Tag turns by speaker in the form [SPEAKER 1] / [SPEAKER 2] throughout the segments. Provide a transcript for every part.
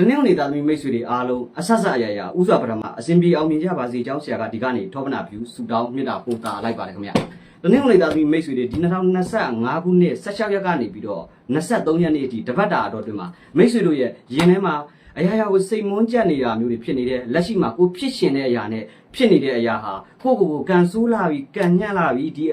[SPEAKER 1] တနင်္ဂနွေသားသမီးမိတ်ဆွေတွေအားလုံးအဆက်ဆက်အရာရာဥစွာပထမအစဉ်ပြေအောင်မြင်ကြပါစေကြောင်းဆရာကဒီကနေ့ထောပနာဖြူဆူတောင်းမြတ်တာပို့တာလိုက်ပါတယ်ခင်ဗျတနင်္ဂနွေသားသမီးမိတ်ဆွေတွေဒီ2025ခုနှစ်16ရက်ကနေပြီးတော့23ရက်နေ့အထိတပတ်တာအတော်တွင်မှာမိတ်ဆွေတို့ရဲ့ရင်ထဲမှာအရာရာကိုစိတ်မွန်းကြက်နေတာမျိုးတွေဖြစ်နေတဲ့လက်ရှိမှာကိုဖြစ်ရှင်တဲ့အရာနဲ့ ဖြစ်နေတဲ့အရာဟာကိုယ့်ကိုယ်ကိုကန်ဆိုးလာပြီးကန်ညံ့လာပြီးဒီ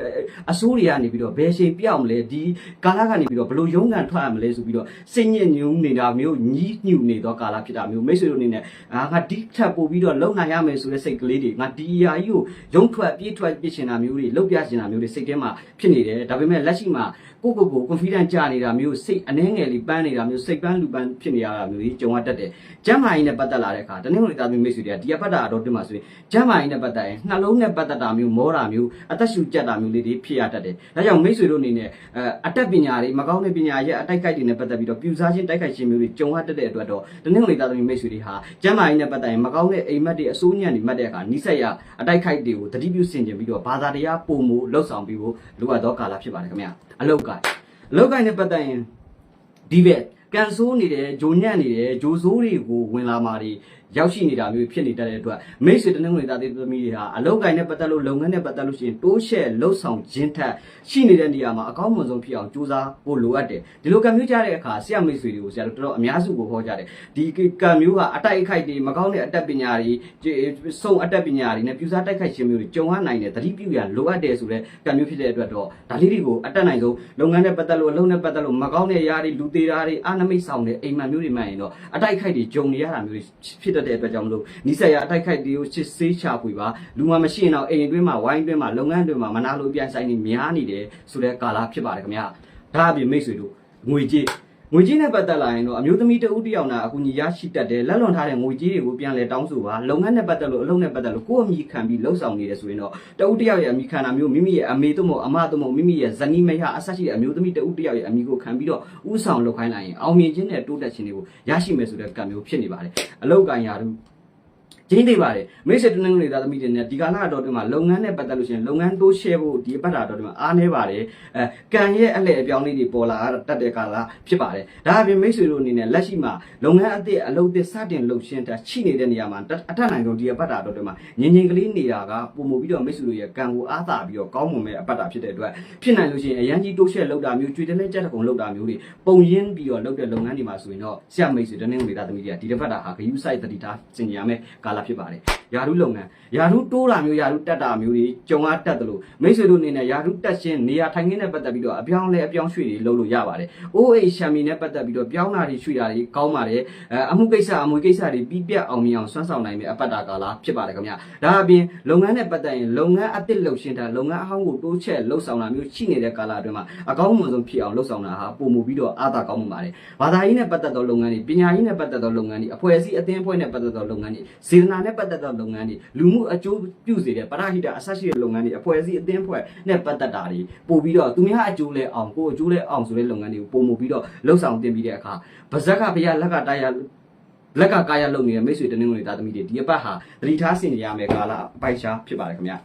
[SPEAKER 1] အဆိုးတွေကနေပြီးတော့ဘယ်ချိန်ပြောက်မလဲဒီကာလကနေပြီးတော့ဘယ်လိုရုန်းကန်ထွက်ရမလဲဆိုပြီးတော့စိတ်ညစ်ညူးနေတာမျိုးညှိညူနေတော့ကာလဖြစ်တာမျိုးမိတ်ဆွေတို့အနေနဲ့အာငါဒီထက်ပို့ပြီးတော့လုံနိုင်ရမယ်ဆိုတဲ့စိတ်ကလေးတွေငါဒီအရာကြီးကိုရုံးထွက်ပြေးထွက်ပြစ်ချင်တာမျိုးတွေလှုပ်ပြချင်တာမျိုးတွေစိတ်ထဲမှာဖြစ်နေတယ်ဒါပေမဲ့လက်ရှိမှာကိုယ့်ကိုယ်ကို confidence ကျနေတာမျိုးစိတ်အနှဲငယ်လေးပန်းနေတာမျိုးစိတ်ပန်းလူပန်းဖြစ်နေရတာမျိုးကြီးကြုံရတတ်တယ်ကျမ်းမာရေးနဲ့ပတ်သက်လာတဲ့အခါတနင်္ဂနွေသားသမီးမိတ်ဆွေတွေကဒီအပတ်တာအတော်တင်မှာဆိုရင်ကျမ်းမာရေးနဲ့ပတ်သက်ရင်နှလုံးနဲ့ပတ်သက်တာမျိုးမောတာမျိုးအသက်ရှူကြက်တာမျိုးလေးတွေဖြစ်ရတတ်တယ်ဒါကြောင့်မိတ်ဆွေတို့အနေနဲ့အဲအတက်ပညာတွေမကောင်းတဲ့ပညာရဲ့အတိုက်ခိုက်တွေနဲ့ပတ်သက်ပြီးတော့ပြူစားခြင်းတိုက်ခိုက်ခြင်းမျိုးတွေကြုံရတတ်တဲ့အတွက်တော့တနင်္ဂနွေသားသမီးမိတ်ဆွေတွေဟာကျမ်းမာရေးနဲ့ပတ်သက်ရင်မကောင်းတဲ့အိမ်မက်တွေအစိုးညံ့တွေမှတ်တဲ့အခါနိဆက်ရအတိုက်ခိုက်တွေကိုတတိပြုဆင်ကျင်ပြီးတော့ဘာသာတရားပုံမှုလှုပ်ဆောင်ပြီးဖို့လိုအပ်သောကာလဖြစ်ပါတယ်ခင်ဗျာအလောက်ကအလောက်ကနဲ့ပတ်သက်ရင်ဒီဘက် ကန်ဆိုးနေတယ်ဂျိုညံ့နေတယ်ဂျိုဆိုးတွေကိုဝင်လာမာတွေရောက်ရှိနေတာမျိုးဖြစ်နေတတ်တဲ့အတွက်မိတ်ဆွေတနင်္ဂနွေသားသမီးတွေဟာအလောက်ကိုင်းနဲ့ပတ်သက်လို့လုပ်ငန်းနဲ့ပတ်သက်လို့ရှိရင်တိုးရှက်လှုပ်ဆောင်ခြင်းထက်ရှိနေတဲ့နေရာမှာအကောင်းမွန်ဆုံးဖြစ်အောင်ကြိုးစားဖို့လိုအပ်တယ်ဒီလိုကံမျိုးကြတဲ့အခါဆရာမိတ်ဆွေတွေကိုဆရာတို့တော်တော်အများစုကိုဟောကြတယ်ဒီကံမျိုးကအတိုက်အခိုက်တွေမကောင်းတဲ့အတတ်ပညာတွေစုံအတတ်ပညာတွေနဲ့ပြူစားတိုက်ခိုက်ခြင်းမျိုးတွေကြုံရနိုင်တယ်သတိပြုရလိုအပ်တယ်ဆိုတဲ့ကံမျိုးဖြစ်တဲ့အတွက်တော့ဒါလေးတွေကိုအတက်နိုင်ဆုံးလုပ်ငန်းနဲ့ပတ်သက်လို့အလုပ်နဲ့ပတ်သက်လို့မကောင်းတဲ့ຢာတွေလူသေးတာတွေအာနမိတ်ဆောင်တဲ့အိမ်မှန်မျိုးတွေမှန်ရင်တော့အတိုက်အခိုက်တွေကြုံနေရတာမျိုးတွေဖြစ်တတ်တဲ့အတွက်ကြောင့်မလို့နိစ္စရာအတိုက်ခိုက်တွေကိုချစ်စေးချပွေပါလူမှမရှိရင်တော့အိမ်အတွင်းမှာဝိုင်းအတွင်းမှာလုပ်ငန်းအတွင်းမှာမနာလိုပြန်ဆိုင်နေများနေတယ်ဆိုတဲ့ကာလဖြစ်ပါတယ်ခင်ဗျာဒါအပြင်မိတ်ဆွေတို့ငွေကြေး ငွေကြေးနဲ့ပတ်သက်လာရင်တော့အမျိုးသမီးတဦးတစ်ယောက်နာအကူအညီရရှိတတ်တယ်လက်လွန်ထားတဲ့ငွေကြေးတွေကိုပြန်လဲတောင်းဆိုပါလုပ်ငန်းနဲ့ပတ်သက်လို့အလုပ်နဲ့ပတ်သက်လို့ကိုယ့်အမိခံပြီးလှုပ်ဆောင်နေတယ်ဆိုရင်တော့တဦးတစ်ယောက်ရဲ့အမိခံတာမျိုးမိမိရဲ့အမေတို့မို့အမတို့မို့မိမိရဲ့ဇနီးမယားအဆက်ရှိတဲ့အမျိုးသမီးတဦးတစ်ယောက်ရဲ့အမိကိုခံပြီးတော့ဥဆောင်လုပ်ခိုင်းလိုက်ရင်အောင်မြင်ခြင်းနဲ့တိုးတက်ခြင်းတွေကိုရရှိမယ်ဆိုတဲ့ကံမျိုးဖြစ်နေပါတယ်အလောက်ကန်ရာတို့ ကျင်းနေပါတယ်မိတ်ဆွေတနင်္ဂနွေသားသမီးတွေနဲ့ဒီကာလအတော်တွင်မှာလုပ်ငန်းနဲ့ပတ်သက်လို့ရှိရင်လုပ်ငန်းတိုးရှဲဖို့ဒီအပတ်တာအတော်တွင်မှာအားနေပါတယ်အဲကံရဲ့အလှည့်အပြောင်းလေးတွေပေါ်လာတတ်တဲ့ကာလဖြစ်ပါတယ်ဒါအပြင်မိတ်ဆွေတို့အနေနဲ့လက်ရှိမှာလုပ်ငန်းအသစ်အလုပ်သစ်စတင်လုပ်ရှင်းတာရှိနေတဲ့နေရာမှာအထက်နိုင်ဆုံးဒီအပတ်တာအတော်တွင်မှာငင်ငင်ကလေးနေတာကပုံမူပြီးတော့မိတ်ဆွေတို့ရဲ့ကံကိုအားသာပြီးတော့ကောင်းမွန်မဲ့အပတ်တာဖြစ်တဲ့အတွက်ဖြစ်နိုင်လို့ရှိရင်အရန်ကြီးတိုးရှဲလုပ်တာမျိုးကျွေးတဲ့နဲ့ကြက်တကုံလုပ်တာမျိုးတွေပုံရင်းပြီးတော့လုပ်တဲ့လုပ်ငန်းတွေမှာဆိုရင်တော့ဆရာမိတ်ဆွေတနင်္ဂနွေသားသမီးတွေကဒီတစ်ပတ်တာဟာဂယူးဆိုင်တတိထားစင်ကြရမယ်ကာလဖြစ်ပါတယ်ယာရုလုပ်ငန်းယာရုတိုးတာမျိုးယာရုတက်တာမျိုးတွေကြုံအားတက်တယ်လို့မိတ်ဆွေတို့အနေနဲ့ယာရုတက်ရှင်းနေရာထိုင်ခင်းနဲ့ပတ်သက်ပြီးတော့အပြောင်းလဲအပြောင်းရွှေ့တွေလုပ်လို့ရပါတယ်။ OA ရှမ်မီနဲ့ပတ်သက်ပြီးတော့ပြောင်းတာတွေရွှေ့တာတွေကောင်းပါတယ်။အဲအမှုကိစ္စအမွေကိစ္စတွေပြီးပြတ်အောင်မြင်အောင်ဆွမ်းဆောင်နိုင်မယ့်အပတ်တာကာလဖြစ်ပါတယ်ခင်ဗျာ။ဒါအပြင်လုပ်ငန်းနဲ့ပတ်သက်ရင်လုပ်ငန်းအသစ်လုပ်ရှင်းတာလုပ်ငန်းအဟောင်းကိုတိုးချက်လှုပ်ဆောင်တာမျိုးရှိနေတဲ့ကာလအတွင်းမှာအကောင်းမွန်ဆုံးဖြစ်အောင်လှုပ်ဆောင်တာဟာပုံမူပြီးတော့အားသာကောင်းမှုပါတယ်။ဘာသာရေးနဲ့ပတ်သက်သောလုပ်ငန်းတွေပညာရေးနဲ့ပတ်သက်သောလုပ်ငန်းတွေအဖွဲ့အစည်းအသင်းအဖွဲ့နဲ့ပတ်သက်သောလုပ်ငန်းတွေစေတနာနဲ့ပတ်သက်သောလုပ်ငန်းတွေလူမှုအကျိုးပြုစေတဲ့ပရဟိတအဆက်ရှိတဲ့လုပ်ငန်းတွေအဖွဲ့အစည်းအသင်းအဖွဲ့နဲ့ပတ်သက်တာတွေပို့ပြီးတော့သူများအကျိုးလဲအောင်ကိုယ်အကျိုးလဲအောင်ဆိုတဲ့လုပ်ငန်းတွေကိုပုံမူပြီးတော့လှုပ်ဆောင်တင်ပြီးတဲ့အခါဗဇက်ကဘုရားလက်ကတာရလက်ကကာယလုပ်နေတဲ့မိတ်ဆွေတနင်္ဂနွေသားသမီးတွေဒီအပတ်ဟာသတိထားဆင်ကြရမယ်ကာလအပိုက်ရှားဖြစ်ပါတယ်ခင်ဗျာ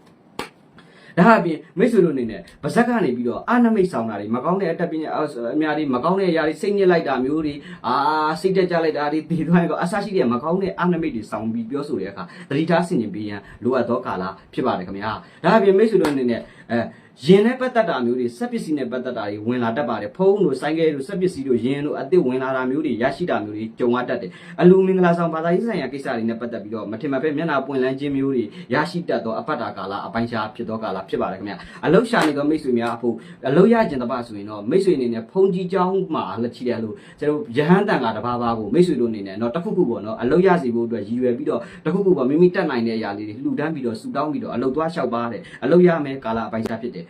[SPEAKER 1] ဒါအပြင်မိတ်ဆွေတို့အနေနဲ့ဗဇက်ကနေပြီးတော့အာနမိတ်ဆောင်တာတွေမကောင်းတဲ့အတက်ပညာအများတွေမကောင်းတဲ့အရာတွေစိတ်ညစ်လိုက်တာမျိုးတွေအာစိတ်တက်ကြလိုက်တာတွေဒီတိုင်းကအဆရှိတဲ့မကောင်းတဲ့အာနမိတ်တွေဆောင်ပြီးပြောဆိုတဲ့အခါသတိထားဆင်ခြင်ပေးရန်လိုအပ်သောကာလဖြစ်ပါတယ်ခင်ဗျာဒါအပြင်မိတ်ဆွေတို့အနေနဲ့အဲ ယင်နဲ့ပတ်သက်တာမျိုးတွေစက်ပစ္စည်းနဲ့ပတ်သက်တာတွေဝင်လာတတ်ပါတယ်ဖုန်းတို့ဆိုင်ကယ်တို့စက်ပစ္စည်းတို့ယင်တို့အသစ်ဝင်လာတာမျိုးတွေရရှိတာမျိုးတွေကြုံရတတ်တယ်အလူမင်္ဂလာဆောင်ဘာသာရေးဆိုင်ရာကိစ္စတွေနဲ့ပတ်သက်ပြီးတော့မထင်မှတ်ပဲမျက်နှာပွင့်လန်းခြင်းမျိုးတွေရရှိတတ်သောအပတ်တာကာလအပိုင်းခြားဖြစ်သောကာလဖြစ်ပါတယ်ခင်ဗျအလောက်ရှာနေသောမိတ်ဆွေများအဖို့အလောက်ရခြင်းတပတ်ဆိုရင်တော့မိတ်ဆွေအနေနဲ့ဖုန်းကြီးကြောင်းမှာလက်ချီတယ်လို့ကျွန်တော်ရဟန်းတန်ကတပါးပါဖို့မိတ်ဆွေတို့အနေနဲ့တော့တစ်ခုခုပေါ့နော်အလောက်ရစီဖို့အတွက်ရည်ရွယ်ပြီးတော့တစ်ခုခုပေါ့မိမိတတ်နိုင်တဲ့အရာလေးတွေလှူဒန်းပြီးတော့ဆူတောင်းပြီးတော့အလောက်သွားလျှောက်ပါတယ်အလောက်ရမယ်ကာလအပိုင်းခြားဖြစ်တယ်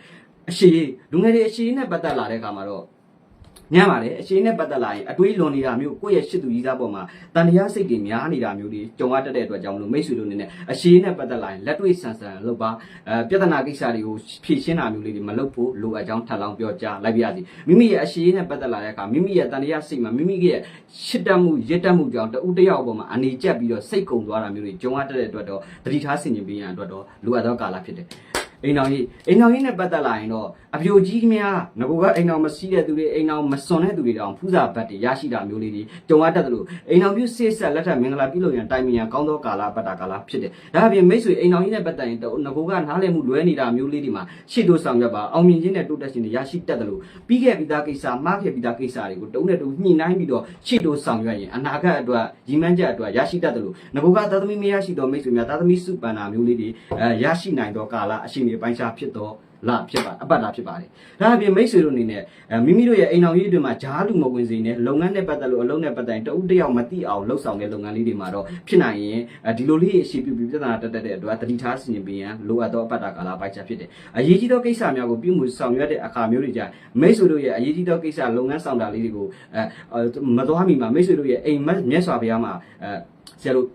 [SPEAKER 1] အရှိလူငယ်တွေအရှိနဲ့ပတ်သက်လာတဲ့အခါမှာတော့ညံ့ပါတယ်အရှိနဲ့ပတ်သက်လာရင်အတွေးလွန်နေတာမျိုးကိုယ့်ရဲ့ရှစ်သူကြီးသားပေါ်မှာတန်တရားစိတ်တွေများနေတာမျိုးတွေကြုံရတတ်တဲ့အတွက်ကြောင့်မလို့မိတ်ဆွေတို့အနေနဲ့အရှိနဲ့ပတ်သက်လာရင်လက်တွေ့ဆန်ဆန်လုပ်ပါအဲပြဿနာကိစ္စတွေကိုဖြေရှင်းတာမျိုးလေးတွေမလုပ်ဖို့လိုအပ်ကြောင်းထပ်လောင်းပြောကြားလိုက်ပါရစေမိမိရဲ့အရှိနဲ့ပတ်သက်လာတဲ့အခါမိမိရဲ့တန်တရားစိတ်မှာမိမိရဲ့ရှစ်တတ်မှုရစ်တတ်မှုကြောင့်တဦးတစ်ယောက်ပေါ်မှာအနေကျက်ပြီးတော့စိတ်ကုံသွားတာမျိုးတွေကြုံရတတ်တဲ့အတွက်တော့သတိထားဆင်ခြင်ပေးရန်အတွက်တော့လိုအပ်သောကာလဖြစ်တယ် အိမ်တော်ကြီးအိမ်တော်ကြီးနဲ့ပတ်သက်လာရင်တော့အပြိုကြီးများငကိုကအိမ်အောင်မစီးတဲ့သူတွေအိမ်အောင်မစွန်တဲ့သူတွေတောင်ဖူးစာဘတ်တွေရရှိတာမျိုးလေးတွေကြုံရတတ်တယ်လို့အိမ်အောင်ပြုဆေးဆက်လက်ထပ်မင်္ဂလာပြုလုပ်ရန်တိုင်မီရန်ကောင်းသောကာလပတ်တာကာလဖြစ်တယ်ဒါအပြင်မိတ်ဆွေအိမ်အောင်ကြီးနဲ့ပတ်သက်ရင်တော့ငကိုကနားလည်မှုလွဲနေတာမျိုးလေးတွေမှာရှေ့တို့ဆောင်ရွက်ပါအောင်မြင်ခြင်းနဲ့တိုးတက်ခြင်းတွေရရှိတတ်တယ်လို့ပြီးခဲ့ပြီးသားကိစ္စမှားခဲ့ပြီးသားကိစ္စတွေကိုတုံးနဲ့တုံးညှိနှိုင်းပြီးတော့ရှေ့တို့ဆောင်ရွက်ရင်အနာဂတ်အတွက်ညီမန်းချက်အတွက်ရရှိတတ်တယ်လို့ငကိုကသာသမီမရရှိတော့မိတ်ဆွေများသာသမီစုပန္နာမျိုးလေးတွေအဲရရှိနိုင်သောကာလအရှင်တွေပိုင်းခြားဖြစ်တော့လာဖြစ်ပါအပတ်တာဖြစ်ပါတယ်။ဒါအပြင်မိတ်ဆွေတို့အနေနဲ့အဲမိမိတို့ရဲ့အိမ်အောင်ရေးတွေမှာဂျားလူမဝင်စေနဲ့လုပ်ငန်းနဲ့ပတ်သက်လို့အလုပ်နဲ့ပတ်သက်ရင်တဦးတစ်ယောက်မသိအောင်လှုပ်ဆောင်တဲ့လုပ်ငန်းလေးတွေမှာတော့ဖြစ်နိုင်ရင်အဲဒီလိုလေးအရှိပြုပြီးပြဿနာတက်တက်တဲ့အတွက်တတိထားစီရင်ပေးရန်လိုအပ်သောအပတ်တာကာလပိုက်ချက်ဖြစ်တယ်။အရေးကြီးသောကိစ္စများကိုပြုမှုဆောင်ရွက်တဲ့အခါမျိုးတွေကြမိတ်ဆွေတို့ရဲ့အရေးကြီးသောကိစ္စလုပ်ငန်းဆောင်တာလေးတွေကိုအဲမသွားမီမှာမိတ်ဆွေတို့ရဲ့အိမ်မက်မြတ်စွာဘုရားမှာအဲဆရာတို့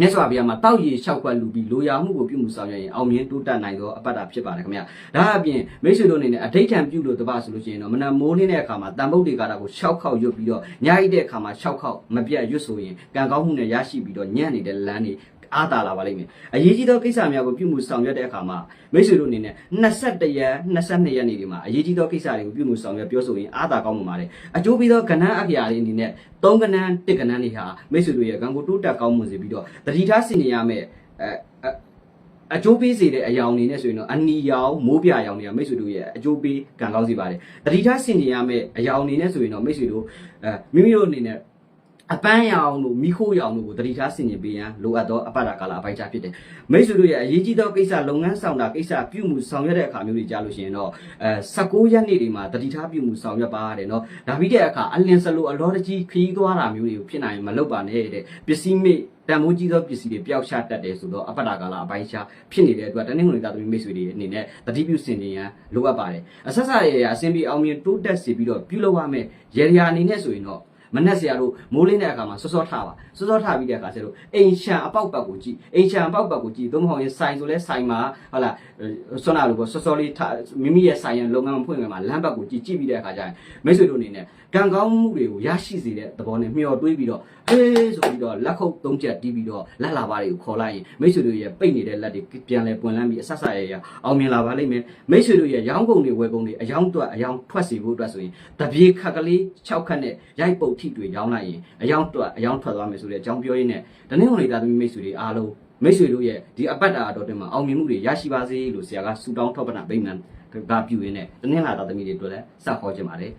[SPEAKER 1] မြတ်စွာဘုရားမှာတောက်ရည်လျှောက်ခွက်လူပြီးလိုရာမှုကိုပြုမှုဆောင်ရွက်ရင်အောင်မြင်တိုးတက်နိုင်သောအပတ်တာဖြစ်ပါတယ်ခင်ဗျာဒါအပြင်မိတ်ဆွေတို့အနေနဲ့အဋိဋ္ဌံပြုလို့တပဆိုလို့ရှိရင်တော့မနက်မိုးလင်းတဲ့အခါမှာတန်ပုတ်တွေကတာကို6ခေါက်ရွတ်ပြီးတော့ညအိတဲ့အခါမှာ6ခေါက်မပြတ်ရွတ်ဆိုရင်ကံကောင်းမှုနဲ့ရရှိပြီးတော့ညံ့နေတဲ့လမ်းတွေ အားတာလာပါလိမ့်မယ်အရေးကြီးသောကိစ္စများကိုပြုမှုဆောင်ရွက်တဲ့အခါမှာမိတ်ဆွေတို့အနေနဲ့21ရက်22ရက်နေ့ဒီမှာအရေးကြီးသောကိစ္စတွေကိုပြုမှုဆောင်ရွက်ပြောဆိုရင်အားတာကောင်းမှာပါတယ်အကျိုးပြီးသောကဏ္ဍအကြရာတွေအနေနဲ့3ကဏ္ဍ1ကဏ္ဍတွေဟာမိတ်ဆွေတို့ရဲ့ကံကိုတိုးတက်ကောင်းမွန်စေပြီးတော့တတိထားဆင်နေရမယ်အဲအကျိုးပေးစေတဲ့အယောင်အနေနဲ့ဆိုရင်တော့အနီရောင်မိုးပြရောင်တွေကမိတ်ဆွေတို့ရဲ့အကျိုးပေးကံကောင်းစေပါတယ်တတိထားဆင်နေရမယ်အယောင်အနေနဲ့ဆိုရင်တော့မိတ်ဆွေတို့အဲမိမိတို့အနေနဲ့ အပန်းရောင်တို့မိခိုးရောင်တို့ကိုတတိထားဆင်ကျင်ပေးရန်လိုအပ်သောအပ္ပဒါကာလအပိုင်းခြားဖြစ်တယ်။မိတ်ဆွေတို့ရဲ့အရေးကြီးသောကိစ္စလုပ်ငန်းဆောင်တာကိစ္စပြုမှုဆောင်ရွက်တဲ့အခါမျိုးတွေကြားလို့ရှိရင်တော့အဲ16ရက်နေ့တွေမှာတတိထားပြုမှုဆောင်ရွက်ပါရတယ်နော်။ဒါပြီးတဲ့အခါအလင်းစလိုအလောတကြီးခရီးသွားတာမျိုးတွေကိုဖြစ်နိုင်ရင်မလုပ်ပါနဲ့တဲ့။ပစ္စည်းမိတန်မိုးကြီးသောပစ္စည်းတွေပျောက်ချတတ်တယ်ဆိုတော့အပ္ပဒါကာလအပိုင်းခြားဖြစ်နေတဲ့အတွက်တနင်္ဂနွေသားသမီးမိတ်ဆွေတွေအနေနဲ့တတိပြုဆင်ကျင်ရန်လိုအပ်ပါတယ်။အဆက်ဆက်ရရအစဉ်ပြေအောင်မြင်တိုးတက်စေပြီးတော့ပြုလုပ်ရမယ်။ရေရာအနေနဲ့ဆိုရင်တော့ မနှက်ဆရာတို့မိုးလင်းတဲ့အခါမှာစောစောထားပါစောစောထားပြီးတဲ့အခါကျတော့အိမ်ရှံအပေါက်ပတ်ကိုကြည့်အိမ်ရှံအပေါက်ပတ်ကိုကြည့်သို့မဟုတ်ရင်ဆိုင်ဆိုလဲဆိုင်မှာဟုတ်လားဆွမ်းနာလို့ပေါ့စောစောလေးထားမိမိရဲ့ဆိုင်ရလုပ်ငန်းမဖွင့်ခင်မှာလမ်းဘက်ကိုကြည့်ကြည့်ပြီးတဲ့အခါကျရင်မိတ်ဆွေတို့အနေနဲ့ကံကောင်းမှုတွေကိုရရှိစေတဲ့သဘောနဲ့မျှော်တွေးပြီးတော့ ဟေးဆိုပြီးတော့လက်ခုပ်သုံးချက်တီးပြီးတော့လက်လာပါတွေကိုခေါ်လိုက်ရင်မိတ်ဆွေတို့ရဲ့ပိတ်နေတဲ့လက်တွေပြန်လဲပွင့်လန်းပြီးအဆက်ဆက်ရရအောင်မြင်လာပါလိမ့်မယ်မိတ်ဆွေတို့ရဲ့ရောင်းကုန်တွေဝယ်ကုန်တွေအယောင်းတွက်အယောင်းထွက်စီဖို့အတွက်ဆိုရင်တပြေခက်ကလေး6ခက်နဲ့ရိုက်ပုတ်ထိတွေရောင်းလိုက်ရင်အယောင်းတွက်အယောင်းထွက်သွားမယ်ဆိုတဲ့အကြောင်းပြောရင်းနဲ့တနင်္ဂနွေသားသမီးမိတ်ဆွေတွေအားလုံးမိတ်ဆွေတို့ရဲ့ဒီအပတ်တာအတော်တင်မှာအောင်မြင်မှုတွေရရှိပါစေလို့ဆရာကဆုတောင်းထောက်ပံ့ပေးမှန်ကပြုရင်းနဲ့တနင်္လာသားသမီးတွေအတွက်လည်းစခေါ်ခြင်းပါတယ်